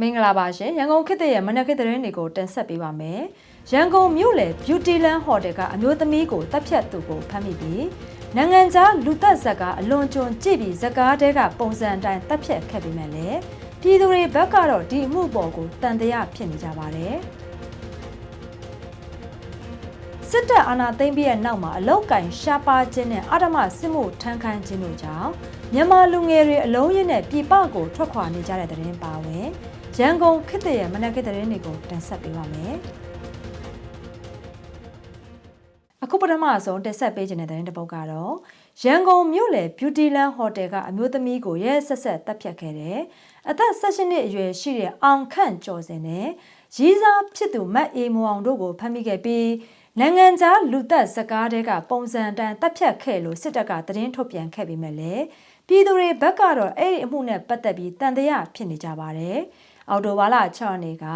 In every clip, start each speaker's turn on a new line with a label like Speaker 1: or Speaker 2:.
Speaker 1: မင်္ဂလာပါရှင်ရန်ကုန်ခေတ်သစ်ရဲ့မနက်ခေတ်သတင်းတွေကိုတင်ဆက်ပေးပါမယ်ရန်ကုန်မြို့လေ Beauty Land Hotel ကအမျိုးသမီးကိုတပ်ဖြတ်သူကိုဖမ်းမိပြီးနိုင်ငံခြားလူသက်ဇက်ကအလွန်ကျွံကြည့်ပြီးဇက်ကားတဲကပုံစံအတိုင်းတပ်ဖြတ်ခဲ့ပြီးမှလည်းပြည်သူတွေဘက်ကတော့ဒီအမှုပေါ်ကိုတန်တရားဖြစ်နေကြပါတယ်စစ်တပ်အာဏာသိမ်းပြီးတဲ့နောက်မှာအလောက်ကင်ရှားပါခြင်းနဲ့အာဓမစစ်မှုထမ်းခန်းခြင်းတို့ကြောင့်မြန်မာလူငယ်တွေအလုံးရင်းနဲ့ပြည်ပကိုထွက်ခွာနေကြတဲ့တဲ့ရင်ပါဝင် ရန်ကုန်ခေတ်တရမနက်ခေတ်တဲ့ရင်တွေကိုတင်ဆက်ပေးပါမယ်အခုပထမဆုံးတင်ဆက်ပေးခြင်းတဲ့တဲ့ရင်တစ်ပုဒ်ကတော့ရန်ကုန်မြို့လေ Beauty Land Hotel ကအမျိုးသမီးကိုရဲဆက်ဆက်တပ်ဖြတ်ခဲ့တယ်အသက်16နှစ်အရွယ်ရှိတဲ့အောင်ခန့်ကျော်စင်နဲ့ရီးစားဖြစ်သူမတ်အေးမောင်တို့ကိုဖမ်းမိခဲ့ပြီးနိုင်ငံခြားလူသက်စကားတဲကပုံစံတန်တပ်ဖြတ်ခဲ့လို့စစ်တပ်ကသတင်းထုတ်ပြန်ခဲ့ပြီးမြဲလေပြည်သူတွေဘက်ကတော့အဲ့ဒီအမှုနဲ့ပတ်သက်ပြီးတန်တရားဖြစ်နေကြပါတယ်။ အော်တိုဘာလ6ရက်နေ့က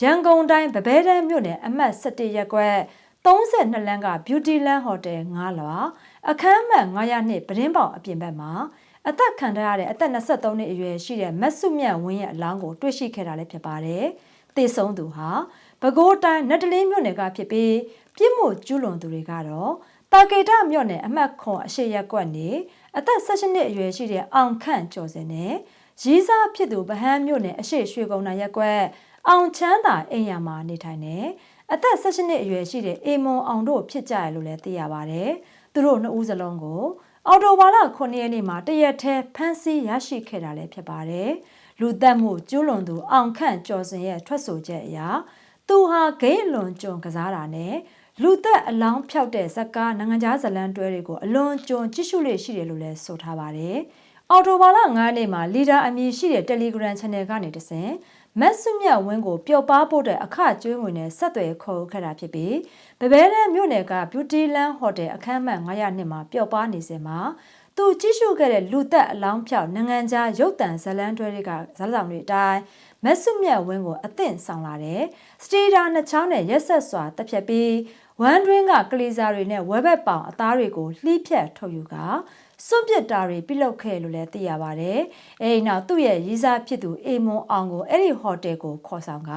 Speaker 1: ရန်ကုန်တိုင်းဗဘဲတန်းမြို့နယ်အမှတ်17ရပ်ကွက်32လမ်းက Beauty Land Hotel 9လွာအခန်းမှတ်900နှစ်ပရင်းပေါင်အပြင်ဘက်မှာအသက်ခံထားရတဲ့အသက်23နှစ်အရွယ်ရှိတဲ့မတ်စုမြတ်ဝင်းရဲ့အလောင်းကိုတွေ့ရှိခဲ့တာလည်းဖြစ်ပါတယ်။သေဆုံးသူဟာပဲခူးတိုင်းနတ်တလင်းမြို့နယ်ကဖြစ်ပြီးပြစ်မှုကျူးလွန်သူတွေကတော့တာကေတမြို့နယ်အမှတ်ခွန်အရှိရက်ကွက်နေအသက်16နှစ်အရွယ်ရှိတဲ့အောင်ခန့်ကျော်စင်နဲ့ ရီးစားဖြစ်သူဗဟန်းမြို့နယ်အရှိရွှေကုန်းနာရက်ကွက်အောင်ချမ်းသာအိမ်ယာမှာနေထိုင်နေအသက်16နှစ်အရွယ်ရှိတဲ့အေမွန်အောင်တို့ဖြစ်ကြရလို့လည်းသိရပါတယ်။သူတို့နှစ်ဦးစလုံးကိုအော်တိုဘာလ9ရက်နေ့မှာတရက်ထဲဖမ်းဆီးရရှိခဲ့တာလည်းဖြစ်ပါတယ်။လူသက်မှုကျူးလွန်သူအောင်ခန့်ကျော်စင်ရဲ့ထွက်ဆိုချက်အရသူဟာဂိမ်းအလွန်ကြုံကစားတာနဲ့လူသက်အလောင်းဖြောက်တဲ့ဇက်ကားနိုင်ငံခြားဇလန်တွဲတွေကိုအလွန်ကြုံကြည့်ရှုလေရှိတယ်လို့လည်းဆိုထားပါတယ်။ အော်တိုဘာလ9ရက်နေ့မှာလီဒါအမည်ရှိတဲ့ Telegram Channel ကနေတဆင်မက်ဆုမြတ်ဝင်းကိုပျော်ပါဖို့တဲ့အခကျွေးငွေနဲ့ဆက်သွယ်ခေါ်ခဲ့တာဖြစ်ပြီးဗဘဲလန်မြို့နယ်က Beauty Land Hotel အခမ်းအမှတ်900နှစ်မှာပျော်ပါနေစဉ်မှာသူကြည့်ရှုခဲ့တဲ့လူသက်အလောင်းဖြောက်နိုင်ငံခြားရုပ်တံဇလန်တွဲတွေကဇာတ်ဆောင်တွေအတိုင်းမက်ဆုမြတ်ဝင်းကိုအသင့်ဆောင်လာတဲ့စတီဒါနှစ်ချောင်းနဲ့ရက်ဆက်စွာတက်ဖြတ်ပြီးဝမ်တွင်းကကလေးစားတွေနဲ့ဝဲဘက်ပောင်အသားတွေကိုလှီးဖြတ်ထုတ်ယူက စွန့်ပစ်တာတွေပြုလုပ်ခဲ့လို့လည်းသိရပါတယ်။အဲဒီနောက်သူ့ရဲ့ရီးစားဖြစ်သူအေမွန်အောင်ကိုအဲ့ဒီဟိုတယ်ကိုခေါ်ဆောင်က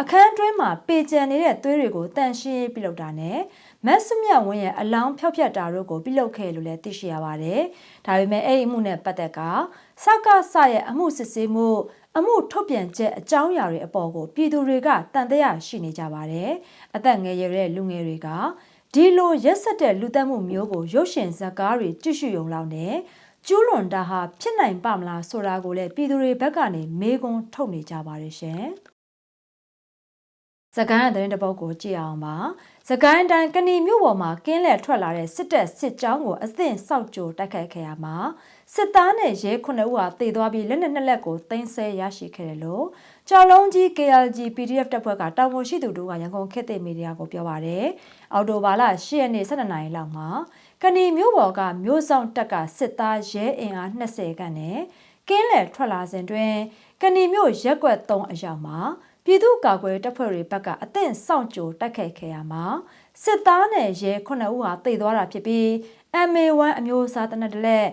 Speaker 1: အခန်းတွင်းမှာပေကြံနေတဲ့သွေးတွေကိုတန်ရှင်းပြုလုပ်တာနဲ့မက်စမြဝင်းရဲ့အလောင်းဖျောက်ဖျက်တာတို့ကိုပြုလုပ်ခဲ့လို့လည်းသိရှိရပါတယ်။ဒါပေမဲ့အဲ့ဒီအမှုနဲ့ပတ်သက်ကစကစရဲ့အမှုစစ်ဆေးမှုအမှုထုတ်ပြန်ချက်အကြောင်းအရာတွေအပေါ်ကိုပြည်သူတွေကတန်တရားရှိနေကြပါတယ်။အသက်ငယ်ရွယ်တဲ့လူငယ်တွေက ဒီလိုရက်ဆက်တဲ့လူသက်မှုမျိုးကိုရုပ်ရှင်ဇာတ်ကားတွေကြည့်ရှုရုံလောက်နဲ့ကျူးလွန်တာဟာဖြစ်နိုင်ပါမလားဆိုတာကိုလည်းပြည်သူတွေဘက်ကနေမေးခွန်းထုတ်နေကြပါတယ်ရှင်။စကိုင်းအသတင်းတစ်ပုဒ်ကိုကြည့်အောင်ပါ။စကိုင်းတိုင်းကဏီမြို့ပေါ်မှာကင်းလည်ထွက်လာတဲ့စစ်တပ်စစ်ကြောင်းကိုအသင့်စောက်ကြိုတိုက်ခိုက်ခဲ့ရမှာ စစ်သားနဲ့ရဲ9ဦးဟာတေသွားပြီးလက်နက်နှစ်လက်ကိုတင်ဆက်ရရှိခဲ့တယ်လို့ကြော်လုံးကြီး KLG PDF တပ်ဖွဲ့ကတာဝန်ရှိသူတို့ကရန်ကုန်ခေတ်သစ်မီဒီယာကိုပြောပါတယ်။အော်တိုဘာလ10ရက်နေ့12နာရီလောက်မှာကဏီမြို့ပေါ်ကမြို့ဆောင်တပ်ကစစ်သားရဲအင်အား20ခန့်နဲ့ကင်းလည်ထွက်လာစဉ်တွင်ကဏီမြို့ရက်ွက်3အရောက်မှာပြည်သူ့ကာကွယ်တပ်ဖွဲ့တွေဘက်ကအသင့်စောင့်ကြိုတိုက်ခိုက်ခဲ့ရမှာစစ်သားနဲ့ရဲ9ဦးဟာတိတ်သွားတာဖြစ်ပြီး MA1 အမျိုးအစားတနက်တလက်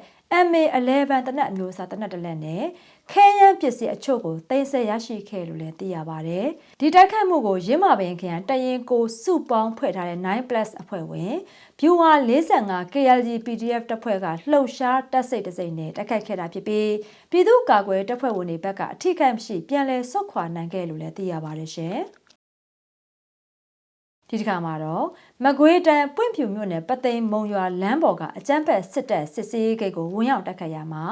Speaker 1: MA11 တနက်အမျိုးအစားတနက်တလက်နဲ့ခဲယမ်းပစ္စည်းအချို့ကိုသိမ်းဆည်းရရှိခဲ့လို့လည်းသိရပါတယ်။ဒီတိုက်ခိုက်မှုကိုရင်းမာပင်ခရိုင်တရင်ကိုစုပေါင်းဖွဲ့ထားတဲ့9 plus အဖွဲ့ဝင် Viewer 45 KLG PDF တပ်ဖွဲ့ကလှုပ်ရှားတပ်စိတ်တစိမ့်နဲ့တိုက်ခိုက်ခဲ့တာဖြစ်ပြီးပြည်သူ့ကာကွယ်တပ်ဖွဲ့ဝင်တွေဘက်ကအထိခိုက်မရှိပြန်လည်ဆုတ်ခွာနိုင်ခဲ့လို့လည်းသိရပါတယ်ရှင်။ ဒီတစ်ခါမှာတော့မကွေးတန်ပွင့်ဖြူမြို့နယ်ပသိမ်မုံရွာလမ်းပေါ်ကအကြမ်းဖက်စစ်တပ်စစ်စေးဂိတ်ကိုဝင်ရောက်တိုက်ခတ်ရမှာ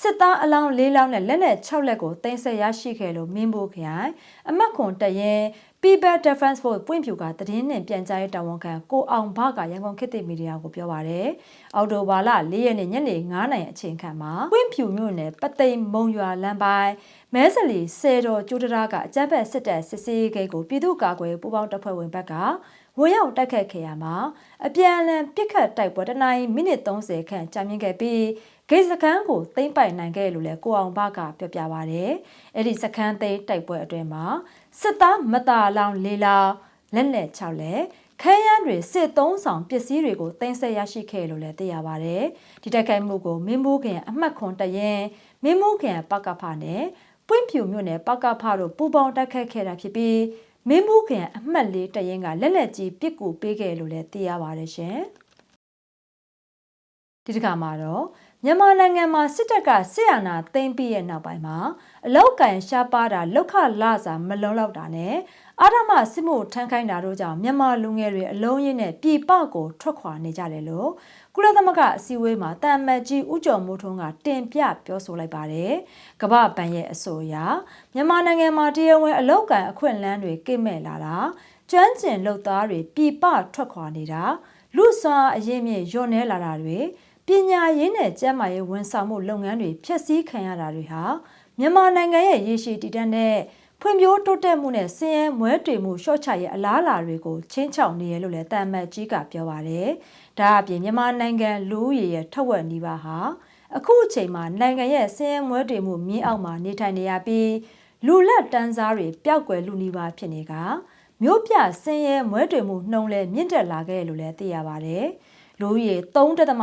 Speaker 1: စစ်သားအလောင်း၄လောင်းနဲ့လက်နက်6လက်ကိုတင်ဆက်ရရှိခဲ့လို့မင်းဘိုခရိုင်အမတ်ခွန်တရင် People Defense Force ပွင့်ဖြူကသတင်းနဲ့ပြန်ကြားရေးတာဝန်ခံကိုအောင်ဘကရန်ကုန်ခေတ်သစ်မီဒီယာကိုပြောပါရယ်အော်တိုဘာလ၄ရက်နေ့ညနေ9:00နာရီအချိန်ခန့်မှာပွင့်ဖြူမြို့နယ်ပသိမ်မုံရွာလမ်းပိုင်းမဲစလီဆယ်တော်ကျိုးတရာကအကြမ်းဖက်စစ်တပ်စစ်စေးဂိတ်ကိုပြည်သူ့ကာကွယ်ပူးပေါင်းတပ်ဖွဲ့ဝင်ဘက်ကဝင်ရောက်တိုက်ခတ်ခဲ့ရမှာအပြန်အလှန်ပစ်ခတ်တိုက်ပွဲတနင်္လာမိနစ်30ခန့်ကြာမြင့်ခဲ့ပြီး ဂိတ်စခန်းကိုသိမ်းပိုက်နိုင်ခဲ့လို့လည်းကိုအောင်ဘကပြောပြပါဗျ။အဲ့ဒီစခန်းသိမ်းတိုက်ပွဲအတွင်းမှာစစ်သားမတာလောင်လေးလောင်လက်နဲ့6လက်ခဲယမ်းတွေစစ်သုံးဆောင်ပစ္စည်းတွေကိုတင်ဆက်ရရှိခဲ့လို့လည်းသိရပါဗျ။ဒီတိုက်ခိုက်မှုကိုမင်းမိုးခင်အမှတ်ခွန်တရင်မင်းမိုးခင်ပကဖနဲ့ပွပွင့်ဖြူမြို့နယ်ပကဖတို့ပူပေါင်းတိုက်ခတ်ခဲ့တာဖြစ်ပြီးမင်းဘူးခရိုင်အမှတ်လေးတရင်ကလက်လက်ကြီးပစ်ကူပေးခဲ့လို့လည်းသိရပါတယ်ရှင်ဒီတစ်ခါမှာတော့ မြန်မာနိုင်ငံမှာစစ်တပ်ကစစ်အာဏာသိမ်းပြီးရဲ့နောက်ပိုင်းမှာအလောက်ကန်ရှားပါတာလောက်ခလာစာမလုံလောက်တာနဲ့အာဓမစစ်မှုထမ်းခိုင်းတာတို့ကြောင့်မြန်မာလူငယ်တွေအလုံးရင်းနဲ့ပြည်ပကိုထွက်ခွာနေကြတယ်လို့ကုလသမဂ္ဂအစည်းအဝေးမှာတာမတ်ကြီးဦးကျော်မိုးထွန်းကတင်ပြပြောဆိုလိုက်ပါတယ်။ကမ္ဘာ့ဘဏ်ရဲ့အဆိုအရမြန်မာနိုင်ငံမှာတရားဝင်အလောက်ကန်အခွင့်အလမ်းတွေကိမဲ့လာတာကျွမ်းကျင်လုပ်သားတွေပြည်ပထွက်ခွာနေတာလူစွာအရင်မြင့်ညှော့နေလာတာတွေပ ညာရေးနဲ့ကျန်းမာရေးဝန်ဆောင်မှုလုပ်ငန်းတွေဖျက်ဆီးခံရတာတွေဟာမြန်မာနိုင်ငံရဲ့ရည်ရှိတည်တတ်တဲ့ဖွံ့ဖြိုးတိုးတက်မှုနဲ့စည်ရဲမွဲတေမှုရှော့ချရဲ့အလားအလာတွေကိုချင်းချောင်နေရလို့လည်းတာမတ်ကြီးကပြောပါတယ်။ဒါအပြင်မြန်မာနိုင်ငံလူဦးရေရဲ့ထက်ဝက်နီးပါးဟာအခုအချိန်မှာနိုင်ငံရဲ့စည်ရဲမွဲတေမှုမြင်းအောက်မှာနေထိုင်နေရပြီးလူလက်တန်းစားတွေပျောက်ကွယ်လူနီးပါးဖြစ်နေကမြို့ပြစင်ရဲမွဲတေမှုနှုံလဲမြင့်တက်လာခဲ့လို့လည်းသိရပါတယ်။ လူဦးရေ3.6တန်း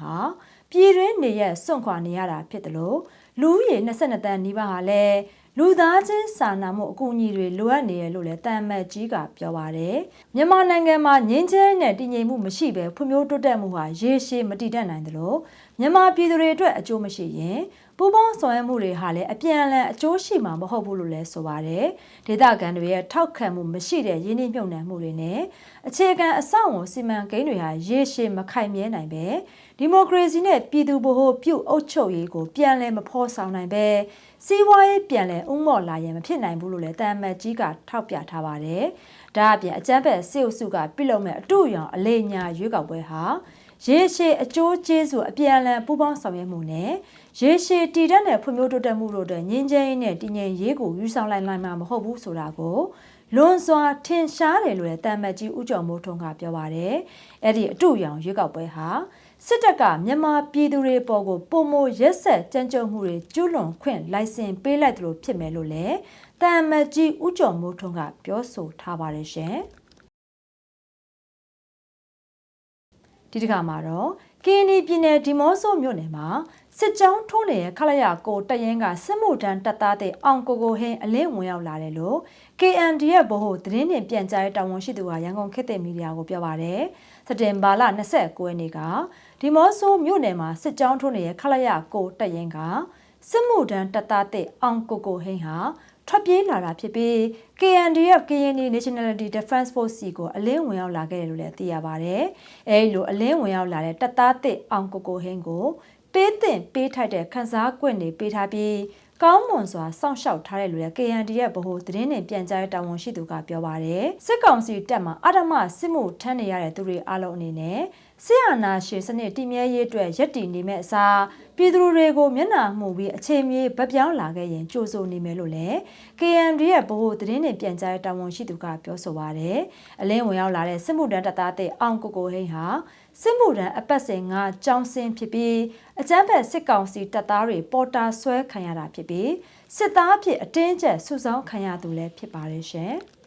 Speaker 1: ဟာပြည်တွင်းနေရစွန့်ခွာနေရတာဖြစ်တယ်လို့လူဦးရေ22တန်းနီးပါးဟာလည်း လူသားချင်းစာနာမှုအကူအညီတွေလိုအပ်နေရလို့လည်းတန်မတ်ကြီးကပြောပါတယ်မြန်မာနိုင်ငံမှာငင်းချဲနဲ့တည်ငြိမ်မှုမရှိဘဲဖွံ့ဖြိုးတိုးတက်မှုဟာရေရှည်မတည်တတ်နိုင်သလိုမြန်မာပြည်သူတွေအတွက်အကျိုးမရှိရင်ပူပေါင်းဆောင်ရွက်မှုတွေဟာလည်းအပြန်အလှန်အကျိုးရှိမှာမဟုတ်ဘူးလို့လည်းဆိုပါတယ်ဒေသခံတွေရဲ့ထောက်ခံမှုမရှိတဲ့ရင်းနှီးမြှုပ်နှံမှုတွေနဲ့အခြေခံအဆောက်အအုံစီမံကိန်းတွေဟာရေရှည်မခိုင်မြဲနိုင်ပဲ ဒီမိုကရေစီနဲ့ပြည်သူ့ဗဟိုပြုအုပ်ချုပ်ရေးကိုပြန်လည်မဖော်ဆောင်နိုင်ပဲစီးပွားရေးပြန်လည်ဥမော့လာရင်မဖြစ်နိုင်ဘူးလို့လည်းတန်မတ်ကြီးကထောက်ပြထားပါတယ်။ဒါအပြင်အကြမ်းဖက်စစ်အုပ်စုကပြုလုပ်မဲ့အတူရောင်အလေညာရွေးကောက်ပွဲဟာရေရှည်အကျိုးကျေးဇူးအပြန်အလှန်ပူးပေါင်းဆောင်ရွက်မှုနဲ့ရေရှည်တည်တတ်တဲ့ဖွံ့ဖြိုးတိုးတက်မှုတို့အတွက်ငြင်းချမ်းရေးနဲ့တည်ငြိမ်ရေးကိုယူဆောင်လိုက်နိုင်မှာမဟုတ်ဘူးဆိုတာကို လွန်စွာထင်ရှားတယ်လို့လည်းတန်မတ်ကြီးဦးကျော်မိုးထွန်းကပြောပါတယ်။အဲ့ဒီအတူရောင်ရွေးကောက်ပွဲဟာစစ်တပ်ကမြန်မာပြည်သူတွေပေါ်ကိုပုံမရက်ဆက်ကြမ်းကြုတ်မှုတွေကျူးလွန်ခွင့်လိုင်စင်ပေးလိုက်သလိုဖြစ်မယ်လို့လည်းတန်မတ်ကြီးဦးကျော်မိုးထွန်းကပြောဆိုထားပါတယ်ရှင်ဒီတစ်ခါမှာတော့ကင်းနီပြည်နယ်ဒီမော့ဆိုမြို့နယ်မှာ စစ်ကြောင်းထိုးနေတဲ့ခလရကိုတရင်ကစစ်မှုထမ်းတပ်သားတဲ့အောင်ကိုကိုဟင်းအလင်းဝင်ရောက်လာတယ်လို့ KNDF ဗဟိုသတင်းတင်ပြန်ကြားရေးတာဝန်ရှိသူကရန်ကုန်ခေတ်သစ်မီဒီယာကိုပြောပါတယ်။စတင်ဘာလ29ရက်နေ့ကဒီမော့ဆိုမြို့နယ်မှာစစ်ကြောင်းထိုးနေတဲ့ခလရကိုတရင်ကစစ်မှုထမ်းတပ်သားတဲ့အောင်ကိုကိုဟင်းဟာထွက်ပြေးလာတာဖြစ်ပြီး KNDF KND Nationality Defense Force စီကိုအလင်းဝင်ရောက်လာခဲ့တယ်လို့လည်းသိရပါဗျ။အဲဒီလိုအလင်းဝင်ရောက်လာတဲ့တပ်သားတစ်အောင်ကိုကိုဟင်းကို ပေးတင်ပေးထိုက်တဲ့ခန်းစား권တွေပေးထားပြီးကောင်းမွန်စွာစောင့်ရှောက်ထားတဲ့လူရဲ့ KND ရဲ့ဗဟိုသတင်းနဲ့ပြန်ကြားတာဝန်ရှိသူကပြောပါတယ်စစ်ကောင်စီတပ်မှအဓမ္မစစ်မှုထမ်းနေရတဲ့သူတွေအလုံးအနေနဲ့ ဆီယနာရှင်စနစ်တည်မြဲရေးအတွက်ရည်တည်နေမဲ့အစားပြည်သူတွေကိုမျက်နှာမှုပြီးအချိန်မြေဗပြောင်းလာခဲ့ရင်ကြိုးဆိုနေမယ်လို့လည်း KMD ရဲ့ဗဟိုသတင်းနဲ့ပြန်ကြားတာဝန်ရှိသူကပြောဆိုပါတယ်။အလင်းဝင်ရောက်လာတဲ့စစ်မှုတန်းတပ်သားတဲ့အောင်ကိုကိုဟိန်းဟာစစ်မှုထမ်းအပတ်စဉ်ကကြောင်းစင်းဖြစ်ပြီးအကြမ်းဖက်စစ်ကောင်စီတပ်သားတွေပေါ်တာဆွဲခံရတာဖြစ်ပြီးစစ်သားအဖြစ်အတင်းကျပ်ဆုစောင်းခံရသူလည်းဖြစ်ပါတယ်ရှင်။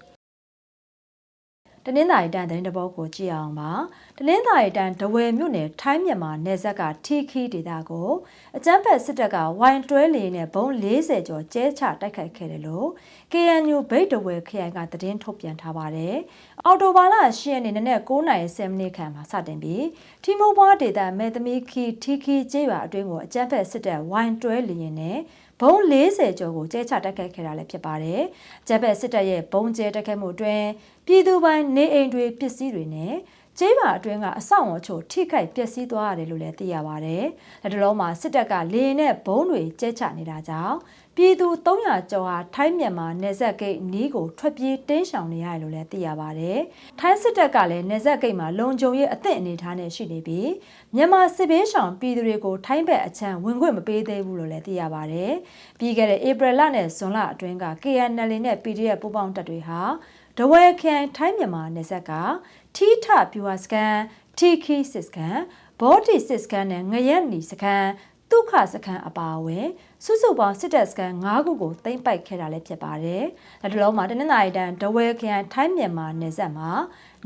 Speaker 1: တနင်္သာရီတန်သတင်းတပုတ်ကိုကြည့်အောင်ပါတနင်္သာရီတန်ဒဝယ်မြို့နယ်ထိုင်းမြန်မာနယ်စပ်ကထီခီဒေသကိုအကြမ်းဖက်စစ်တပ်ကဝိုင်တွဲလီနဲ့ဘုံ40ကျော်ကျဲချတိုက်ခိုက်ခဲ့တယ်လို့ KNU ဗိတ်ဒဝယ်ခရိုင်ကသတင်းထုတ်ပြန်ထားပါတယ်အော်တိုဘာလ10ရက်နေ့နနက်9:10မိနစ်ခန့်မှာစတင်ပြီးထီမိုးဘွားဒေသမဲသမီခီထီခီကျေးရွာအတွင်းကိုအကြမ်းဖက်စစ်တပ်ဝိုင်တွဲလီနဲ့ ဘုံ40ကျော်ကိုကျဲချတိုက်ခိုက်ခဲ့တာလည်းဖြစ်ပါတယ်။ဂျပက်စစ်တပ်ရဲ့ဘုံကျဲတိုက်ခိုက်မှုအတွင်းပြည်သူပိုင်နေအိမ်တွေပစ္စည်းတွေနဲ့ကျေးပါအတွင်းကအဆောက်အုံချို့ထိခိုက်ပျက်စီးသွားရတယ်လို့လည်းသိရပါဗျ။လက်တလုံးမှာစစ်တပ်ကလေနဲ့ဘုံတွေကျဲချနေတာကြောင့် ပြည်သူ300ကျော်ဟာထိုင်းမြန်မာနယ်စပ်ဂိတ်နီးကိုထွက်ပြေးတင်းရှောင်နေရတယ်လို့လည်းသိရပါဗျ။ထိုင်းစစ်တပ်ကလည်းနယ်စပ်ဂိတ်မှာလုံခြုံရေးအသင့်အနေထားနဲ့ရှိနေပြီးမြန်မာစစ်ဘေးရှောင်ပြည်သူတွေကိုထိုင်းဘက်အချမ်းဝင်ခွင့်မပေးသေးဘူးလို့လည်းသိရပါဗျ။ပြီးခဲ့တဲ့ဧပြီလနဲ့ဇွန်လအတွင်းက KNL နဲ့ PDF ပူးပေါင်းတပ်တွေဟာဒဝဲခရိုင်ထိုင်းမြန်မာနယ်စပ်ကထီထပြူဟာစကန်ထီခီစစ်စကန်ဘော်တီစစ်စကန်နဲ့ငရက်နီစကန် ဒုက္ခစခန်းအပါအဝင်စုစုပေါင်းစစ်တပ်စခန်း၅ခုကိုသိမ်းပိုက်ခဲ့တာလည်းဖြစ်ပါတယ်။ဒါတလုံးမှာတနင်္လာရီတန်ဒဝဲခရိုင်ထိုင်းမြန်မာနယ်စပ်မှာ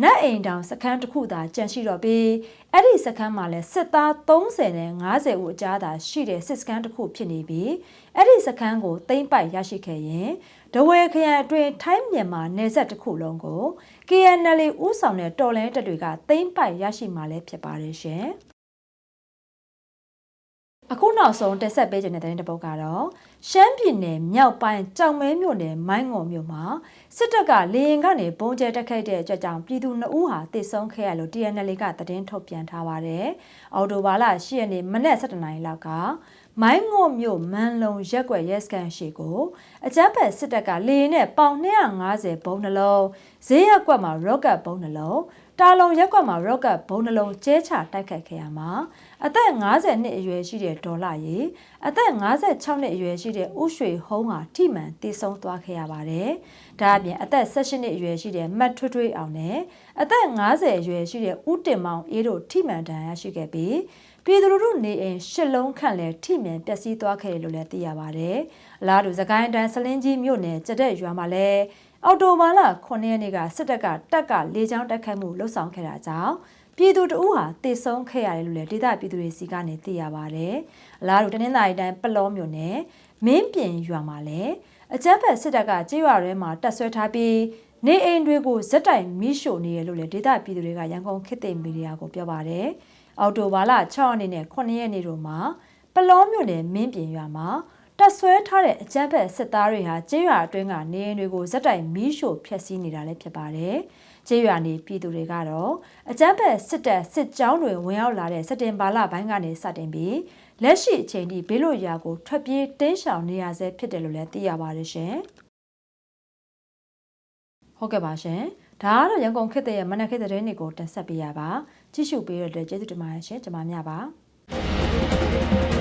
Speaker 1: နတ်အိမ်တောင်စခန်းတစ်ခုသာကြန့်ရှိတော့ပြီးအဲ့ဒီစခန်းမှာလည်းစစ်သား30နဲ့50ဦးအကြားသာရှိတဲ့စစ်စခန်းတစ်ခုဖြစ်နေပြီးအဲ့ဒီစခန်းကိုသိမ့်ပိုက်ရရှိခဲ့ရင်ဒဝဲခရိုင်အတွင်းထိုင်းမြန်မာနယ်စပ်တစ်ခုလုံးကို KNL ဥဆောင်တဲ့တော်လိုင်းတပ်တွေကသိမ့်ပိုက်ရရှိမှာလည်းဖြစ်ပါတယ်ရှင်။ အခုနောက်ဆုံးတက်ဆက်ပေးခြင်းတဲ့တဲ့တစ်ပုဒ်ကတော့ရှမ်းပြည်နယ်မြောက်ပိုင်းကြောင်မဲမြို့နယ်မိုင်းငုံမြို့မှာစစ်တပ်ကလေရင်ကနေပုံကျဲတက်ခိုက်တဲ့အတွက်ကြောင့်ပြည်သူ2ဦးဟာတေဆုံးခဲ့ရလို့ TNL ကသတင်းထုတ်ပြန်ထားပါတယ်။အော်တိုဘာလ10ရက်နေ့မနက်7:00နာရီလောက်ကမိုင်းငုံမြို့မန်လုံရက်ွက်ရဲစကန်ရှိကိုအကြမ်းဖက်စစ်တပ်ကလေရင်နဲ့ပေါင်250ဘုံနှလုံးဈေးရက်ကွက်မှာ rocket ဘုံနှလုံး တာလုံရက်ကွက်မှာ rocket ဘုံနှလုံးကျဲချတိုက်ခတ်ခဲ့ရမှာအသက်50နှစ်အရွယ်ရှိတဲ့ဒေါ်လာရီအသက်56နှစ်အရွယ်ရှိတဲ့ဥရွှေဟုံးဟာထိမှန်တည်ဆုံးသွားခဲ့ရပါတယ်။ဒါအပြင်အသက်18နှစ်အရွယ်ရှိတဲ့မတ်ထွတ်ထွေးအောင်နဲ့အသက်50အရွယ်ရှိတဲ့ဦးတင်မောင်အေးတို့ထိမှန်ဒဏ်ရာရှိခဲ့ပြီးပြည်သူလူထုနေအိမ်ရှစ်လုံးခန့်လည်းထိမှန်ပျက်စီးသွားခဲ့တယ်လို့လည်းသိရပါတယ်။အလားတူသကိုင်းတန်းစလင်းကြီးမြို့နယ်ကြတဲ့ရွာမှာလည်း အော်တိုဘာလ9ရက်နေ့ကစစ်တပ်ကတပ်ကလေကြောင်းတိုက်ခိုက်မှုလှုပ်ဆောင်ခဲ့တာကြောင့်ပြည်သူတအုပ်ဟာတေဆုံးခဲ့ရတယ်လို့လည်းဒေသပြည်သူတွေစီကနေသိရပါတယ်။အလားတူတနင်္သာရီတိုင်းပလောမြို့နယ်မင်းပြင်ရွာမှာလည်းအကြမ်းဖက်စစ်တပ်ကကြေးရွာထဲမှာတပ်ဆွဲထားပြီးနေအိမ်တွေကိုဇက်တိုင်မိရှို့နေရလို့လည်းဒေသပြည်သူတွေကရန်ကုန်ခေတ်သိမီဒီယာကိုပြောပါတယ်။အော်တိုဘာလ6ရက်နေ့နဲ့9ရက်နေ့တို့မှာပလောမြို့နယ်မင်းပြင်ရွာမှာ တပ်ဆွဲထားတဲ့အကြမ်းဖက်စစ်သားတွေဟာကျေးရွာအတွင်းကနေအိမ်တွေကိုဇက်တိုင်မီးရှို့ဖျက်ဆီးနေတာလည်းဖြစ်ပါတယ်။ကျေးရွာနေပြည်သူတွေကတော့အကြမ်းဖက်စစ်တပ်စစ်ကြောင်းတွေဝင်ရောက်လာတဲ့စက်တင်ဘာလပိုင်းကနေစတင်ပြီးလက်ရှိအချိန်ထိဘေးလွတ်ရာကိုထွက်ပြေးတင်းရှောင်နေရဆဲဖြစ်တယ်လို့လည်းသိရပါတယ်ရှင်။ဟုတ်ကဲ့ပါရှင်။ဒါကတော့ရန်ကုန်ခေတ်ရဲ့မနက်ခေတ်တဲ့နေ့ကိုတင်ဆက်ပေးရပါ။ကြည့်ရှုပေးရတဲ့ကျေးဇူးတင်ပါတယ်ရှင်။ကျွန်မမြပါ။